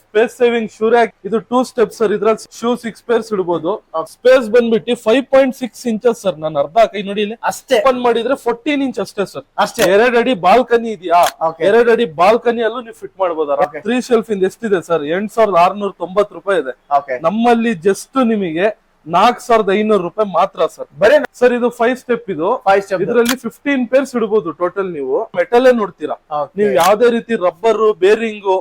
Space saving shoe rack ಇದು two step sir ಇದ್ರಲ್ಲಿ shoe six pairs ಇಡಬಹುದು space ಬಂದ್ಬಿಟ್ಟು five point six inches sir ನಾನು ಅರ್ಧ ಕೈ ನೋಡಿ ಅಷ್ಟೇ. ಓಪನ್ ಮಾಡಿದ್ರೆ ಫೋರ್ಟೀನ್ ಇಂಚ್ ಅಷ್ಟೇ ಸರ್ ಅಷ್ಟೇ. ಎರಡ್ ಅಡಿ ಬಾಲ್ಕನಿ ಇದೆಯಾ? ಎರಡು ಅಡಿ ಬಾಲ್ಕನಿ ಅಲ್ಲೂ ನೀವು ಫಿಟ್ ಮಾಡಬಹುದು. ತ್ರೀ ಶೆಲ್ಫ್ ಇಂದ ಎಷ್ಟಿದೆ ಸರ್ ಎಂಟ್ ಸಾವಿರದ ಆರ್ನೂರ ತೊಂಬತ್ ರೂಪಾಯಿ ಇದೆ. ಓಕೆ ನಮ್ಮಲ್ಲಿ ಜಸ್ಟ್ ನಿಮಗೆ ನಾಲ್ಕ್ ಸಾವಿರದ ಐನೂರು ರೂಪಾಯಿ ಮಾತ್ರ ಸರ್. ಬರೀ ಸರ್ ಇದು ಫೈವ್ ಸ್ಟೆಪ್ ಇದು. ಫೈವ್ ಸ್ಟೆಪ್ ಇದರಲ್ಲಿ ಫಿಫ್ಟೀನ್ ಪೇರ್ಸ್ ಇಡಬಹುದು ಟೋಟಲ್ ನೀವು. ಮೆಟಲ್ ನೋಡ್ತೀರಾ? ನೀವು ಯಾವ್ದೇ ರೀತಿ ರಬ್ಬರ್ ಬೇರಿಂಗು.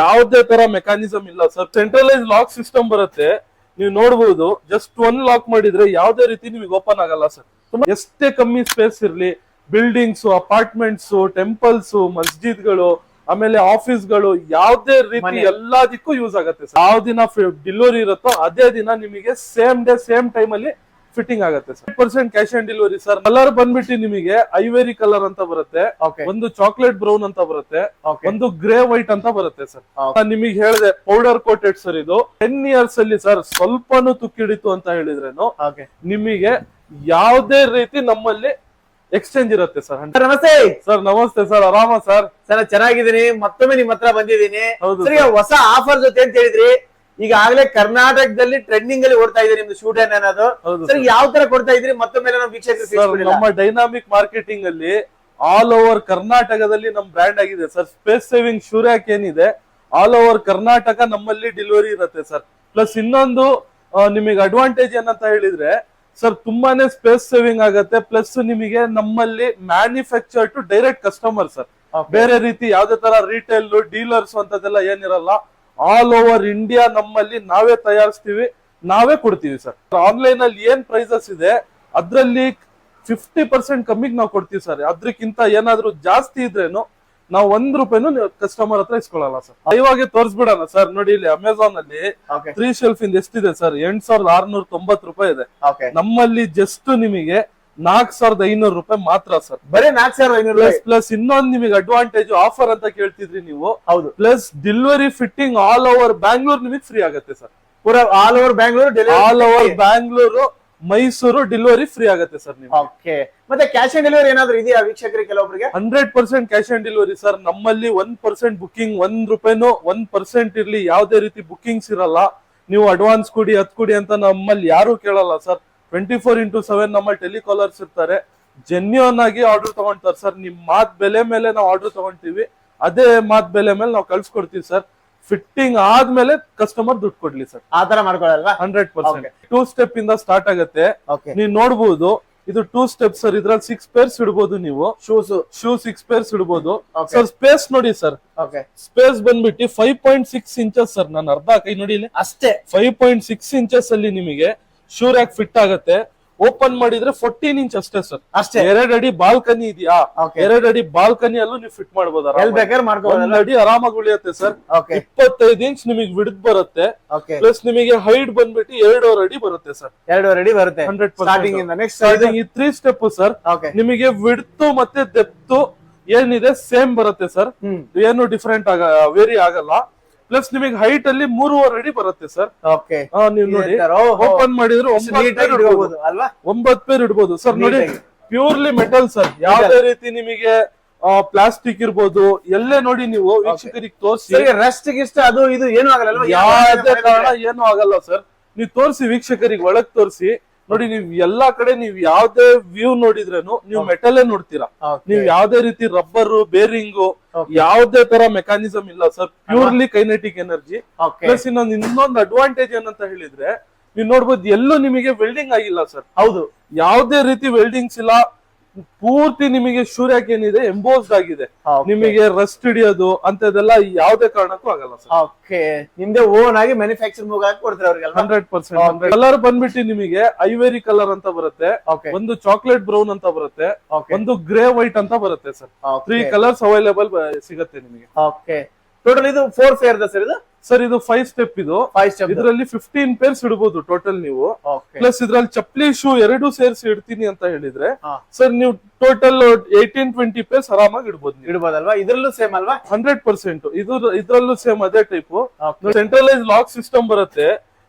ಯಾವ್ದೇ ತರ ಮೆಕಾನಿಸಮ್ ಇಲ್ಲ ಸರ್. ಸೆಂಟ್ರಲೈಸ್ ಲಾಕ್ ಸಿಸ್ಟಮ್ ಬರುತ್ತೆ. ನೀವು ನೋಡಬಹುದು ಜಸ್ಟ್ ಒನ್ ಲಾಕ್ ಮಾಡಿದ್ರೆ ಯಾವ್ದೇ ರೀತಿ ನಿಮಗೆ ಓಪನ್ ಆಗಲ್ಲ ಸರ್. ಎಷ್ಟೇ ಕಮ್ಮಿ ಸ್ಪೇಸ್ ಇರ್ಲಿ ಬಿಲ್ಡಿಂಗ್ಸ್ ಅಪಾರ್ಟ್ಮೆಂಟ್ಸ್ ಟೆಂಪಲ್ಸ್ ಮಸ್ಜಿದ್ಗಳು ಆಮೇಲೆ ಆಫೀಸ್ಗಳು ಯಾವ್ದೇ ರೀತಿ. ಎಲ್ಲದಕ್ಕೂ ಯೂಸ್ ಆಗುತ್ತೆ ಸರ್. ಯಾವ ದಿನ ಡೆಲಿವರಿ ಇರುತ್ತೋ ಅದೇ ದಿನ ನಿಮಗೆ ಸೇಮ್ ಡೇ ಸೇಮ್ ಟೈಮ್ ಅಲ್ಲಿ ಫಿಟ್ಟಿಂಗ್ ಆಗುತ್ತೆ sir. Percent cash on delivery sir. Colour ಬಂದ್ಬಿಟ್ಟು ನಿಮಗೆ ಐವೇರಿ ಕಲರ್ ಅಂತ ಬರುತ್ತೆ. ಒಂದು ಚಾಕ್ಲೇಟ್ ಬ್ರೌನ್ ಅಂತ ಬರುತ್ತೆ. ಒಂದು ಗ್ರೇ ವೈಟ್ ಅಂತ ಬರುತ್ತೆ ಸರ್. ನಾನು ನಿಮಗೆ ಹೇಳಿದೆ ಪೌಡರ್ ಕೋಟೆಡ್ ಸರ್ ಇದು. ಟೆನ್ ಇಯರ್ಸ್ ಅಲ್ಲಿ ಸರ್ ಸ್ವಲ್ಪನೂ ತುಕ್ಕಿಡಿತು ಅಂತ ಹೇಳಿದ್ರೇನು ನಿಮಗೆ ಯಾವುದೇ ರೀತಿ ನಮ್ಮಲ್ಲಿ ಎಕ್ಸ್ಚೇಂಜ್ ಇರುತ್ತೆ ಸರ್ ಸರ್ ನಮಸ್ತೆ. ಸರ್ ನಮಸ್ತೆ ಸರ್ ಆರಾಮ ಸರ್ ಸರ್ ನಾನ್ ಚೆನ್ನಾಗಿದ್ದೀನಿ. ಮತ್ತೊಮ್ಮೆ ನಿಮ್ ಹತ್ರ ಬಂದಿದ್ದೀನಿ. ಹೌದು ಸರ್ ಈಗ ಹೊಸ ಆಫರ್ ಜೊತೆ ಅಂತ ಹೇಳಿದ್ರಿ. ಈಗಾಗಲೇ ಕರ್ನಾಟಕದಲ್ಲಿ ಟ್ರೆಂಡಿಂಗ್ ಅಲ್ಲಿ ಓಡ್ತಾ ಇದೆ ನಿಮ್ದು ಶೂಟ್ ಅನ್ನೋದು. ಹೌದು ಸರ್ ಯಾವ ತರ ಕೊಡ್ತಾ ಇದ್ರಿ? ಮತ್ತೊಮ್ಮೆ ನಮ್ಮ ವೀಕ್ಷಕರು ನಮ್ಮ ಡೈನಾಮಿಕ್ ಮಾರ್ಕೆಟಿಂಗ್ ಅಲ್ಲಿ ಆಲ್ ಓವರ್ ಕರ್ನಾಟಕದಲ್ಲಿ ನಮ್ ಬ್ರ್ಯಾಂಡ್ ಆಗಿದೆ ಸರ್ ಸ್ಪೇಸ್ ಸೇವಿಂಗ್ ಶೂರ್ಯಾಕ್ ಏನಿದೆ ಆಲ್ ಓವರ್ ಕರ್ನಾಟಕ ನಮ್ಮಲ್ಲಿ ಡೆಲಿವರಿ ಇರುತ್ತೆ ಸರ್ ಪ್ಲಸ್ ಇನ್ನೊಂದು ನಿಮಗೆ ಅಡ್ವಾಂಟೇಜ್ ಏನಂತ ಹೇಳಿದ್ರೆ ಸರ್ ತುಂಬಾನೇ ಸ್ಪೇಸ್ ಸೇವಿಂಗ್ ಆಗುತ್ತೆ. ಪ್ಲಸ್ ನಿಮಗೆ ನಮ್ಮಲ್ಲಿ manufacture to direct customer sir. ಬೇರೆ ರೀತಿ ಯಾವ್ದೇ ತರ ರಿಟೇಲ್ ಡೀಲರ್ಸ್ ಅಂತದೆಲ್ಲ ಏನಿರಲ್ಲ ಆಲ್ ಓವರ್ ಇಂಡಿಯಾ ನಮ್ಮಲ್ಲಿ ನಾವೇ ತಯಾರಿಸ್ತೀವಿ ನಾವೇ ಕೊಡ್ತೀವಿ ಸರ್. ಆನ್ಲೈನ್ ಅಲ್ಲಿ ಏನ್ ಪ್ರೈಸಸ್ ಇದೆ ಅದ್ರಲ್ಲಿ ಫಿಫ್ಟಿ ಪರ್ಸೆಂಟ್ ಕಮ್ಮಿಗೆ ನಾವು ಕೊಡ್ತೀವಿ ಸರ್. ಅದ್ರಕ್ಕಿಂತ ಏನಾದ್ರೂ ಜಾಸ್ತಿ ಇದ್ರೇನು ನಾವು ಒಂದ್ ರೂಪಾಯಿನೂ ಕಸ್ಟಮರ್ ಹತ್ರ ಇಸ್ಕೊಳ್ಳಲ್ಲ ಸರ್ ಇವಾಗೆ ತೋರಿಸ್ಬಿಡೋಣ ಸರ್ ನೋಡಿ ಇಲ್ಲಿ ಅಮೆಝಾನ್ ಅಲ್ಲಿ ತ್ರೀ ಶೆಲ್ಫ್ ಇಂದ ಎಷ್ಟಿದೆ ಸರ್ ಎಂಟ್ ಸಾವಿರದ ಆರ್ನೂರ ತೊಂಬತ್ ರೂಪಾಯಿ ಇದೆ. ನಮ್ಮಲ್ಲಿ ಜಸ್ಟ್ ನಿಮಗೆ ನಾಲ್ಕ್ ಸಾವಿರದ ಐನೂರು ರೂಪಾಯಿ ಮಾತ್ರ ಸರ್ ಬರೀ ನಾಲ್ಕು ಸಾವಿರದ ಐನೂರು ಪ್ಲಸ್ ಪ್ಲಸ್ ಇನ್ನೊಂದ್ ನಿಮಗೆ ಅಡ್ವಾಂಟೇಜ್ ಆಫರ್ ಅಂತ ಕೇಳ್ತಿದ್ರಿ ನೀವು. ಹೌದು. Plus delivery fitting all over Bangalore ನಿಮಗೆ ಫ್ರೀ ಆಗುತ್ತೆ ಸರ್ ಪೂರ all over Bangalore all over Bangalore Mysuru delivery free ಆಗುತ್ತೆ ಸರ್ ನಿಮ್ಗೆ. ಓಕೆ ಮತ್ತೆ ಕ್ಯಾಶ್ ಆನ್ ಡೆಲಿವರಿ ಏನಾದ್ರು ಇದೆಯಾ ವೀಕ್ಷಕರಿಗೆ ಕೆಲವೊಬ್ಬರಿಗೆ hundred percent cash on delivery sir ನಮ್ಮಲ್ಲಿ ಒನ್ ಪರ್ಸೆಂಟ್ ಬುಕಿಂಗ್ ಒಂದ್ ರೂಪಾಯಿನೂ ಒನ್ ಪರ್ಸೆಂಟ್ ಇರ್ಲಿ. ಯಾವ್ದೇ ರೀತಿ ಬುಕಿಂಗ್ಸ್ ಇರಲ್ಲ. ನೀವು ಅಡ್ವಾನ್ಸ್ ಕೊಡಿ ಹತ್ ಕೊಡಿ ಅಂತ ನಮ್ಮಲ್ಲಿ ಯಾರು ಕೇಳಲ್ಲ sir twenty four into seven ನಮ್ಮಲ್ಲಿ ಟೆಲಿಕಾಲರ್ಸ್ ಇರ್ತಾರೆ. ಜೆನ್ಯೂನ್ ಆಗಿ ಆರ್ಡರ್ ತಗೊಂತಾರೆ ಸರ್ ನಿಮ್ ಮಾತ್ ಬೆಲೆ ಮೇಲೆ ನಾವು ಆರ್ಡರ್ ತಗೊಂತೀವಿ. ಅದೇ ಮಾತ್ ಬೆಲೆ ಮೇಲೆ ನಾವು ಕಳ್ಸಿಕೊಡ್ತೀವಿ ಸರ್ ಫಿಟ್ಟಿಂಗ್ ಆದ್ಮೇಲೆ ಕಸ್ಟಮರ್ ದುಡ್ಡು ಕೊಡ್ಲಿ ಸರ್. ಆ ಮಾಡ್ಕೊಳ್ಳಲ್ವಾ? ಮಾಡ್ಕೊಳಲ್ವಾ ಹಂಡ್ರೆಡ್ ಪರ್ಸೆಂಟ್ ಟೂ ಸ್ಟೆಪ್ ಇಂದ ಸ್ಟಾರ್ಟ್ ಆಗುತ್ತೆ. ನೀವು ನೋಡಬಹುದು ಇದು ಟೂ ಸ್ಟೆಪ್ ಸರ್. ಇದ್ರಲ್ಲಿ ಸಿಕ್ಸ್ ಪೇರ್ಸ್ ಇಡಬಹುದು ನೀವು. ಶೂಸ್ ಶೂ ಸಿಕ್ಸ್ ಪೇರ್ಸ್ ಇಡಬಹುದು ಸರ್ ಸ್ಪೇಸ್ ನೋಡಿ ಸರ್. ಓಕೆ ಸ್ಪೇಸ್ ಬಂದ್ಬಿಟ್ಟು five point six inches sir. ನಾನು ಅರ್ಧ ಕೈ ನೋಡಿ ಅಷ್ಟೇ. ಫೈವ್ ಪಾಯಿಂಟ್ ಸಿಕ್ಸ್ ಇಂಚಸ್ ಅಲ್ಲಿ ನಿಮಗೆ ಶೂರ್ ಆಗಿ ಫಿಟ್ ಆಗತ್ತೆ. ಓಪನ್ ಮಾಡಿದ್ರೆ ಫೋರ್ಟೀನ್ ಇಂಚ್ ಅಷ್ಟೇ ಸರ್ ಅಷ್ಟೇ. ಎರಡ್ ಅಡಿ ಬಾಲ್ಕನಿ ಇದೆಯಾ? ಎರಡು ಅಡಿ ಬಾಲ್ಕನಿ ಅಲ್ಲೂ ನೀವು ಫಿಟ್ ಮಾಡ್ಕೋಬೋದಲ್ಲ ಅಡಿ ಆರಾಮಾಗಿ ಉಳಿಯುತ್ತೆ ಸರ್ ಇಪ್ಪತ್ತೈದು ಇಂಚ್ ನಿಮಗೆ ವಿಡ್ ಬರುತ್ತೆ. ಪ್ಲಸ್ ನಿಮಗೆ ಹೈಟ್ ಬಂದ್ಬಿಟ್ಟು ಎರಡೂವರೆ ಅಡಿ ಬರುತ್ತೆ ಸರ್ ಎರಡೂವರೆ ಅಡಿ ಬರುತ್ತೆ. ಹಂಡ್ರೆಡ್ ಪರ್ಸೆಂಟ್ ಈ ತ್ರೀ ಸ್ಟೆಪ್ ಸರ್ ನಿಮಗೆ ವಿಡ್ತು ಮತ್ತೆ ಡೆಪ್ತು ಏನಿದೆ ಸೇಮ್ ಬರುತ್ತೆ ಸರ್ ಏನು ಡಿಫರೆಂಟ್ ಆಗ ವೇರಿ ಆಗಲ್ಲ. ಪ್ಲಸ್ ನಿಮಗೆ ಹೈಟ್ ಅಲ್ಲಿ ಮೂರುವರೆ ಅಡಿ ಬರುತ್ತೆ ಸರ್ ನೀವು ನೋಡಿ. ಓಪನ್ ಮಾಡಿದ್ರೆ ಒಂಬತ್ತು ಪೇರ್ ಇಡ್ಬೋದು. ಸರ್ ನೋಡಿ. ಪ್ಯೂರ್ಲಿ ಮೆಟಲ್ ಸರ್ ಯಾವ್ದೇ ರೀತಿ ನಿಮಗೆ ಪ್ಲಾಸ್ಟಿಕ್ ಇರ್ಬೋದು ಎಲ್ಲೇ ನೋಡಿ ನೀವು ವೀಕ್ಷಕರಿಗೆ ತೋರಿಸಿ. ರೆಸ್ಟ್ ಗಿಸ್ಟ್ ಅದು ಇದು ಏನು ಆಗಲ್ಲ? ಯಾವ್ದೇ ಕಾರಣ ಏನು ಆಗಲ್ಲ ಸರ್ ನೀವು ತೋರಿಸಿ ವೀಕ್ಷಕರಿಗೆ ಒಳಗ್ ತೋರಿಸಿ. ನೋಡಿ ನೀವು ಎಲ್ಲಾ ಕಡೆ ನೀವು ಯಾವ್ದೇ ವ್ಯೂ ನೋಡಿದ್ರೇನು ನೀವು ಮೆಟಲೇ ನೋಡ್ತೀರಾ. ನೀವ್ ಯಾವ್ದೇ ರೀತಿ ರಬ್ಬರ್ ಬೇರಿಂಗ್. ಯಾವ್ದೇ ತರ ಮೆಕಾನಿಸಮ್ ಇಲ್ಲ sir purely kinetic energy. Plus ಇನ್ನೊಂದು ಇನ್ನೊಂದು ಅಡ್ವಾಂಟೇಜ್ ಏನಂತ ಹೇಳಿದ್ರೆ ನೀವು ನೋಡ್ಬೋದು ಎಲ್ಲೂ ನಿಮಗೆ ವೆಲ್ಡಿಂಗ್ ಆಗಿಲ್ಲ ಸರ್ ಹೌದು. ಯಾವ್ದೇ ರೀತಿ ವೆಲ್ಡಿಂಗ್ಸ್ ಇಲ್ಲ. ಪೂರ್ತಿ ನಿಮಗೆ ಶೂರ್ಯಾಕ್ ಏನಿದೆ ಎಂಬೋಸ್ಡ್ ಆಗಿದೆ ನಿಮಗೆ ರಸ್ಟ್ ಹಿಡಿಯೋದು ಅಂತದೆಲ್ಲ ಯಾವ್ದೇ ಕಾರಣಕ್ಕೂ ಆಗಲ್ಲ ಓಕೆ ನಿಮ್ದೇ ಓನ್ ಆಗಿ ಮ್ಯಾನುಫ್ಯಾಕ್ಚರ್ ಮುಗಾಕಿ ಕೊಡ್ತಾರೆ ಅವ್ರಿಗೆ ಹಂಡ್ರೆಡ್ ಪರ್ಸೆಂಟ್ ಕಲರ್ ಬಂದ್ಬಿಟ್ಟು ನಿಮಗೆ ಐವೇರಿ ಕಲರ್ ಅಂತ ಬರುತ್ತೆ ಓಕೆ ಒಂದು ಚಾಕ್ಲೇಟ್ ಬ್ರೌನ್ ಅಂತ ಬರುತ್ತೆ ಓಕೆ ಒಂದು ಗ್ರೇ ವೈಟ್ ಅಂತ ಬರುತ್ತೆ ಸರ್. ತ್ರೀ ಕಲರ್ಸ್ ಅವೈಲೇಬಲ್ ಸಿಗುತ್ತೆ ನಿಮಗೆ. ಓಕೆ ಟೋಟಲ್ ಇದು ಫೋರ್ ಫೇರ್ ಸರ್ ಇದು? ಸರ್ ಇದು ಫೈವ್ ಸ್ಟೆಪ್ ಇದು. ಫೈವ್ ಸ್ಟೆಪ್ ಇದರಲ್ಲಿ ಫಿಫ್ಟೀನ್ ಪೇರ್ಸ್ ಇಡಬಹುದು ಟೋಟಲ್ ನೀವು. ಪ್ಲಸ್ ಇದ್ರಲ್ಲಿ ಚಪ್ಪಲಿ ಶೂ ಎರಡು ಸೇರಿಸಿ ಇಡ್ತೀನಿ ಅಂತ ಹೇಳಿದ್ರೆ ಸರ್ ನೀವು ಟೋಟಲ್ ಏಟೀನ್ ಟ್ವೆಂಟಿ ಪೇರ್ಸ್ ಆರಾಮಾಗಿ ಇಡಬಹುದು ಇಡಬಹುದಲ್ವಾ ಇದ್ರಲ್ಲೂ ಸೇಮ್ ಅಲ್ವಾ? ಹಂಡ್ರೆಡ್ ಪರ್ಸೆಂಟ್ ಇದು ಇದ್ರಲ್ಲೂ ಸೇಮ್ ಅದೇ ಟೈಪ್. ಸೆಂಟ್ರಲೈಸ್ ಲಾಕ್ ಸಿಸ್ಟಮ್ ಬರುತ್ತೆ.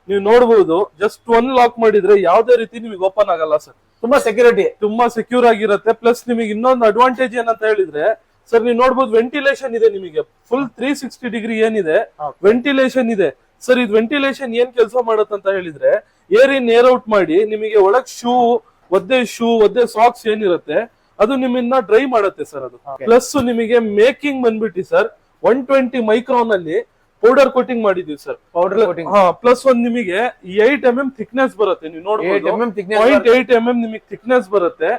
ನೀವು ನೋಡಬಹುದು ಜಸ್ಟ್ ಒನ್ ಲಾಕ್ ಮಾಡಿದ್ರೆ ಯಾವ್ದೇ ರೀತಿ ನಿಮಗೆ ಓಪನ್ ಆಗಲ್ಲ ಸರ್ ತುಂಬಾ ಸೆಕ್ಯೂರಿಟಿ ತುಂಬಾ ಸೆಕ್ಯೂರ್ ಆಗಿರುತ್ತೆ. ಪ್ಲಸ್ ನಿಮಗೆ ಇನ್ನೊಂದು ಅಡ್ವಾಂಟೇಜ್ ಏನಂತ ಹೇಳಿದ್ರೆ ಸರ್ ನೀವು ನೋಡ್ಬೋದು ವೆಂಟಿಲೇಷನ್ ಇದೆ ನಿಮಗೆ. ಫುಲ್ ತ್ರೀ ಸಿಕ್ಸ್ಟಿ ಡಿಗ್ರಿ ಏನಿದೆ. ವೆಂಟಿಲೇಷನ್ ಇದೆ. ಸರ್ ಇದು ವೆಂಟಿಲೇಷನ್ ಏನ್ ಕೆಲಸ ಮಾಡತ್ತಂತ ಹೇಳಿದ್ರೆ ಏರ್ ಇನ್ ಏರ್ ಔಟ್ ಮಾಡಿ ನಿಮಗೆ ಒಳಗ್ ಶೂ ಒದ್ದೆ ಶೂ ಒದ್ದೆ ಸಾಕ್ಸ್ ಏನಿರುತ್ತೆ ಅದು ನಿಮ್ಮನ್ನ ಡ್ರೈ ಮಾಡುತ್ತೆ ಸರ್ ಅದು. ಪ್ಲಸ್ ನಿಮಗೆ ಮೇಕಿಂಗ್ ಬಂದ್ಬಿಟ್ಟು ಸರ್ ಒನ್ ಟ್ವೆಂಟಿ ಮೈಕ್ರೋನ್ ಅಲ್ಲಿ ಪೌಡರ್ ಕೋಟಿಂಗ್ ಮಾಡಿದೀವಿ ಸರ್ ಪೌಡರ್ ಕೋಟಿಂಗ್ ಪ್ಲಸ್ ಒಂದ್ ನಿಮಗೆ ಏಟ್ ಎಂ ಎಂ ಥಿಕ್ನೆಸ್ ಬರುತ್ತೆ. ನೀವು ನೋಡಬಹುದು ಪಾಯಿಂಟ್ ಏಟ್ ಎಂ ಎಂ ನಿಮಗೆ ಥಿಕ್ನೆಸ್ ಬರುತ್ತೆ.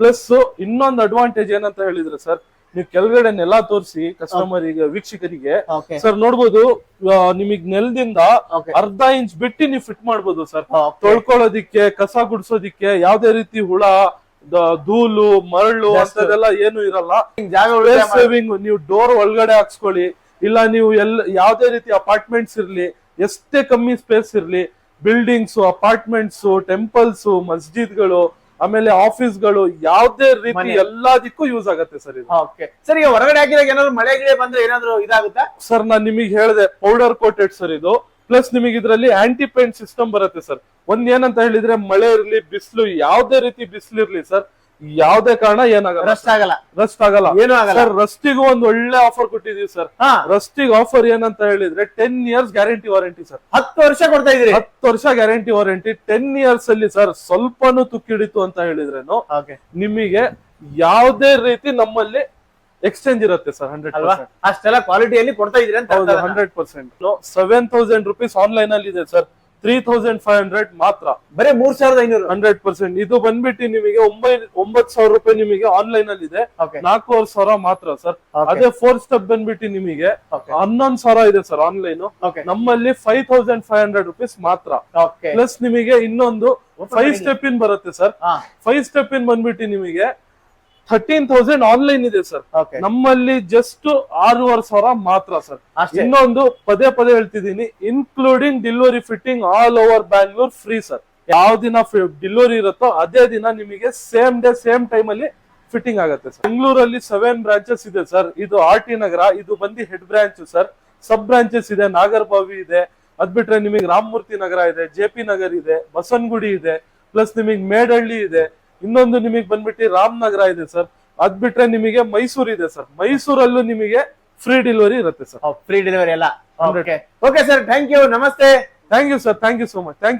ಪ್ಲಸ್ ಇನ್ನೊಂದು ಅಡ್ವಾಂಟೇಜ್ ಏನಂತ ಹೇಳಿದ್ರೆ ಸರ್ ನೀವು ಕೆಳಗಡೆ ನೆಲ ತೋರಿಸಿ ಕಸ್ಟಮರ್ ಈಗ ವೀಕ್ಷಕರಿಗೆ. ಸರ್ ನೋಡ್ಬೋದು ನಿಮಗ್ ನೆಲದಿಂದ ಅರ್ಧ ಇಂಚ್ ಬಿಟ್ಟು ನೀವು ಫಿಟ್ ಮಾಡ್ಬೋದು ಸರ್ ತೊಳ್ಕೊಳ್ಳೋದಿಕ್ಕೆ ಕಸ ಗುಡ್ಸೋದಿಕ್ಕೆ ಯಾವ್ದೇ ರೀತಿ ಹುಳ ಧೂಲು ಧೂಳು ಮರಳು. ಅಂತದೆಲ್ಲ ಏನು ಇರಲ್ಲ. ಸೇವಿಂಗ್ ನೀವು ಡೋರ್ ಒಳಗಡೆ ಹಾಕ್ಸ್ಕೊಳ್ಳಿ. ಇಲ್ಲ ನೀವು ಎಲ್ ಯಾವ್ದೇ ರೀತಿ ಅಪಾರ್ಟ್ಮೆಂಟ್ಸ್ ಇರ್ಲಿ ಎಷ್ಟೇ ಕಮ್ಮಿ ಸ್ಪೇಸ್ ಇರ್ಲಿ ಬಿಲ್ಡಿಂಗ್ಸ್ ಅಪಾರ್ಟ್ಮೆಂಟ್ಸ್ ಟೆಂಪಲ್ಸ್ ಮಸ್ಜಿದ್ಗಳು ಆಮೇಲೆ ಆಫೀಸ್ಗಳು ಯಾವ್ದೇ ರೀತಿ. ಎಲ್ಲದಕ್ಕೂ ಯೂಸ್ ಆಗುತ್ತೆ ಸರ್ ಇದು. ಓಕೆ. ಸರ್ ಈಗ ಹೊರಗಡೆ ಹಾಕಿದಾಗ ಏನಾದ್ರು ಮಳೆ ಗಿಳೆ ಬಂದ್ರೆ ಏನಾದ್ರು ಇದಾಗುತ್ತಾ? ಸರ್ ನಾನ್ ನಿಮಗೆ ಹೇಳಿದೆ ಪೌಡರ್ ಕೋಟೆಡ್ ಸರ್ ಇದು. ಪ್ಲಸ್ ನಿಮಗೆ ಇದರಲ್ಲಿ ಆಂಟಿ ಪೇಂಟ್ ಸಿಸ್ಟಮ್ ಬರುತ್ತೆ ಸರ್. ಒಂದ್ ಏನಂತ ಹೇಳಿದ್ರೆ ಮಳೆ ಇರ್ಲಿ ಬಿಸಿಲು ಯಾವ್ದೇ ರೀತಿ ಬಿಸಿಲು ಇರ್ಲಿ ಸರ್ ಯಾವ್ದೇ ಕಾರಣ ಏನಾಗಲ್ಲ. ರಸ್ಟ್ ಆಗಲ್ಲ. ರಸ್ಟ್ ಆಗಲ್ಲ. ಏನು ಆಗಲ್ಲ. ಸರ್ ರಸ್ಟಿಗೂ ಒಂದು ಒಳ್ಳೆ ಆಫರ್ ಕೊಟ್ಟಿದೀವಿ ಸರ್ ಹಾ. ರಸ್ಟಿಗ್ ಆಫರ್ ಏನಂತ ಹೇಳಿದ್ರೆ ten years guarantee warranty sir ಹತ್ತು ವರ್ಷ ಕೊಡ್ತಾ ಇದೀರಿ ಹತ್ತು ವರ್ಷ ಗ್ಯಾರಂಟಿ ವಾರಂಟಿ ಟೆನ್ ಇಯರ್ಸ್ ಅಲ್ಲಿ ಸರ್ ಸ್ವಲ್ಪನೂ ತುಕ್ಕಿಡಿತು ಅಂತ ಹೇಳಿದ್ರೇನು ಓಕೆ ನಿಮಗೆ ಯಾವ್ದೇ ರೀತಿ ನಮ್ಮಲ್ಲಿ ಎಕ್ಸ್ಚೇಂಜ್ ಇರುತ್ತೆ ಸರ್ ಹಂಡ್ರೆಡ್ ಅಷ್ಟೆಲ್ಲ ಕ್ವಾಲಿಟಿಯಲ್ಲಿ ಕೊಡ್ತಾ ಇದೀರಿ ಅಂತ? Hundred percent seven thousand rupees online ಅಲ್ಲಿ ಇದೆ sir three thousand five hundred ಮಾತ್ರ. ಬರೀ ಮೂರ್ ಸಾವಿರದ ಐನೂರು. ಹಂಡ್ರೆಡ್ ಪರ್ಸೆಂಟ್ ಇದು ಬಂದ್ಬಿಟ್ಟು ನಿಮಗೆ ಒಂಬೈ ಒಂಬತ್ ಸಾವಿರ ರೂಪಾಯಿ ನಿಮಗೆ ಆನ್ಲೈನ್ ಅಲ್ಲಿ ಇದೆ ನಾಲ್ಕೂವರೆ ಸಾವಿರ ಮಾತ್ರ ಸರ್ ಅದೇ ಫೋರ್ ಸ್ಟೆಪ್ ಬಂದ್ಬಿಟ್ಟು ನಿಮಗೆ ಹನ್ನೊಂದ್ ಸಾವಿರ ಇದೆ ಸರ್ ಆನ್ಲೈನ್ ನಮ್ಮಲ್ಲಿ five thousand five hundred rupees ಮಾತ್ರ. ಪ್ಲಸ್ ನಿಮಗೆ ಇನ್ನೊಂದು ಫೈವ್ ಸ್ಟೆಪ್ ಇನ್ ಬರುತ್ತೆ ಸರ್ ಫೈವ್ ಸ್ಟೆಪ್ ಇನ್ ಬಂದ್ಬಿಟ್ಟು ನಿಮಗೆ ಥರ್ಟೀನ್ ತೌಸಂಡ್ ಆನ್ಲೈನ್ ಇದೆ ಸರ್ ನಮ್ಮಲ್ಲಿ ಜಸ್ಟ್ ಆರೂವರೆ ಸಾವಿರ ಮಾತ್ರ ಸರ್ ಇನ್ನೊಂದು ಪದೇ ಪದೇ ಹೇಳ್ತಿದ್ದೀನಿ including delivery fitting all over Bangalore free sir ಯಾವ ದಿನ ಡಿಲಿವರಿ ಇರುತ್ತೋ ಅದೇ ದಿನ ನಿಮಗೆ ಸೇಮ್ ಡೇ ಸೇಮ್ ಟೈಮ್ ಅಲ್ಲಿ ಫಿಟ್ಟಿಂಗ್ ಆಗುತ್ತೆ ಸರ್ ಬೆಂಗಳೂರಲ್ಲಿ ಸೆವೆನ್ ಬ್ರಾಂಚಸ್ ಇದೆ ಸರ್ ಇದು ಆರ್ ಟಿ ನಗರ ಇದು ಬಂದು head branch sir sub branches ಇದೆ ನಾಗರಬಾವಿ ಇದೆ. ಅದ್ ಬಿಟ್ರೆ ನಿಮಗೆ ರಾಮಮೂರ್ತಿ ನಗರ ಇದೆ ಜೆ ಪಿ ನಗರ್ ಇದೆ ಬಸವನಗುಡಿ ಇದೆ ಪ್ಲಸ್ ನಿಮಗೆ ಮೇಡಹಳ್ಳಿ ಇದೆ. ಇನ್ನೊಂದು ನಿಮಗೆ ಬಂದ್ಬಿಟ್ಟು ರಾಮನಗರ ಇದೆ ಸರ್. ಅದ್ ಬಿಟ್ರೆ ನಿಮಗೆ ಮೈಸೂರು ಇದೆ ಸರ್. ಮೈಸೂರಲ್ಲೂ ನಿಮಗೆ ಫ್ರೀ ಡೆಲಿವರಿ ಇರುತ್ತೆ ಸರ್. ಫ್ರೀ ಡೆಲಿವರಿ ಎಲ್ಲ. ಓಕೆ ಸರ್ ಥ್ಯಾಂಕ್ ಯು ನಮಸ್ತೆ. Thank you sir thank you so much thank